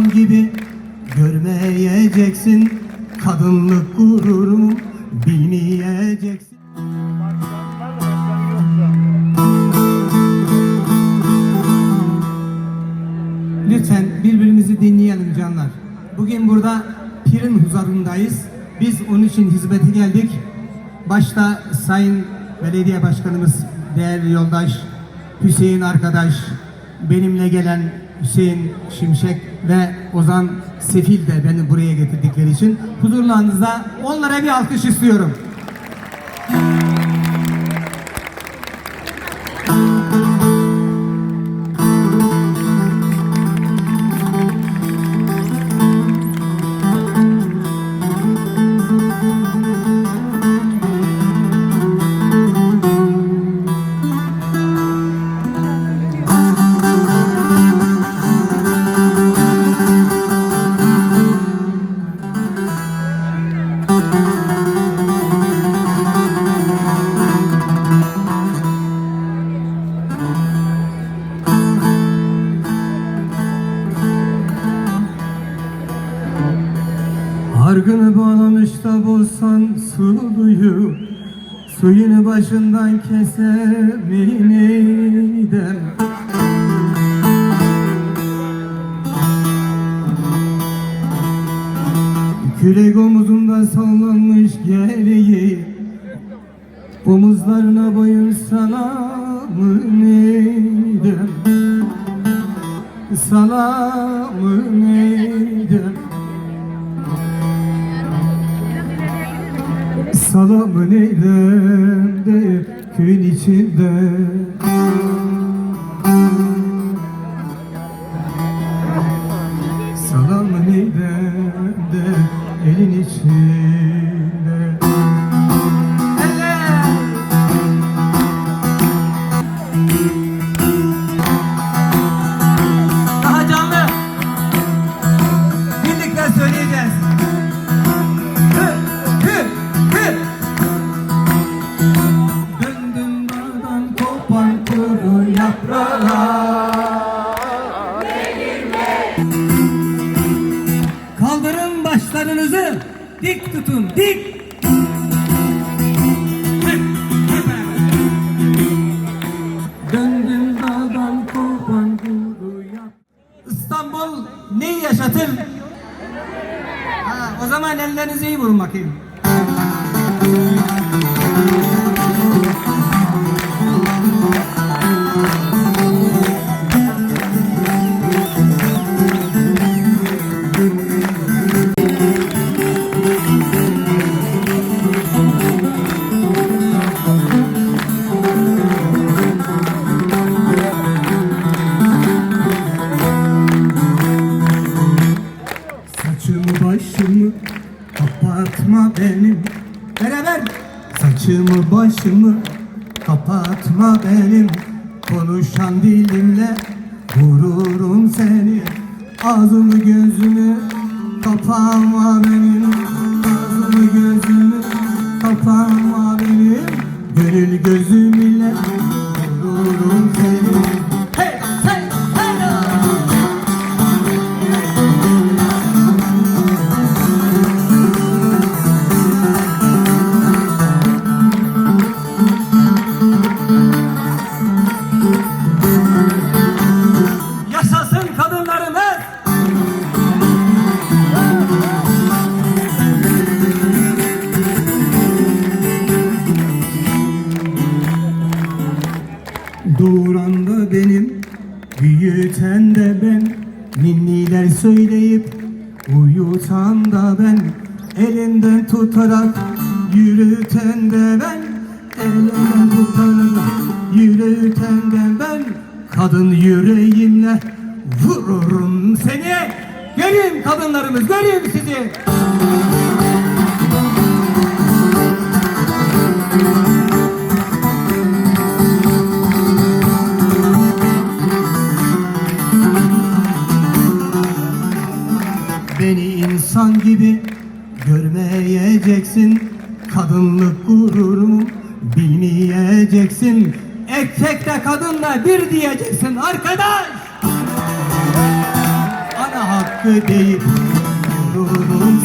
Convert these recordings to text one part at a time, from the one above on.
gibi görmeyeceksin Kadınlık gururumu bilmeyeceksin Lütfen birbirimizi dinleyelim canlar. Bugün burada Pir'in huzurundayız. Biz onun için hizmete geldik. Başta Sayın Belediye Başkanımız, değerli yoldaş Hüseyin arkadaş, benimle gelen Hüseyin Şimşek ve Ozan Sefil de beni buraya getirdikleri için huzurlarınızda onlara bir alkış istiyorum. Hargını bağlamış da bozsan suluyu Suyunu başından keser miniden Kürek omuzunda sallanmış geriyi Omuzlarına boyun salamın eydem Salamın eydem Salamın eylem de köyün içinde dik tutun dik Döndüm dağdan kopan İstanbul neyi yaşatır? Ha, o zaman ellerinizi iyi vurun bakayım. Saçımı başımı kapatma benim. Konuşan dilimle vururum seni. Ağzımı gözümü kapama benim. Ağzımı gözümü kapama benim. Gönül gözüm ile vururum Doğuran da benim, büyüten de ben. Ninniler söyleyip uyutan da ben. Elinden tutarak yürüten de ben. Elinden tutarak yürüten de ben. Kadın yüreğimle vururum seni. Göreyim kadınlarımız, göreyim sizi. Beni bilmeyeceksin Erkekle kadınla bir diyeceksin arkadaş. Ana hakkı değil Vururum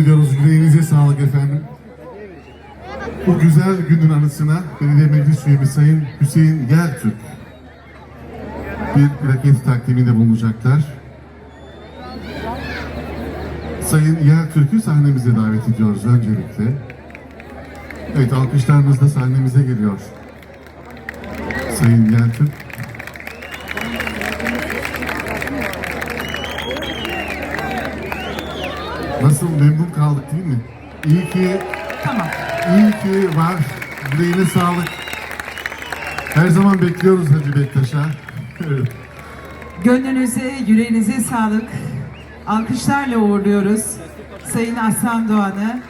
Ediyoruz yüreğinize sağlık efendim. Bu güzel günün anısına Belediye Meclis Üyemiz Sayın Hüseyin Yertürk bir plaket takdiminde bulunacaklar. Sayın Yertürk'ü sahnemize davet ediyoruz öncelikle. Evet alkışlarımız da sahnemize geliyor. Sayın Yertürk. Nasıl memnun kaldık değil mi? İyi ki Tamam. İyi ki var. Yüreğine sağlık. Her zaman bekliyoruz Hacı Bektaş'a. Gönlünüze, yüreğinize sağlık. Alkışlarla uğurluyoruz Sayın Aslan Doğan'ı.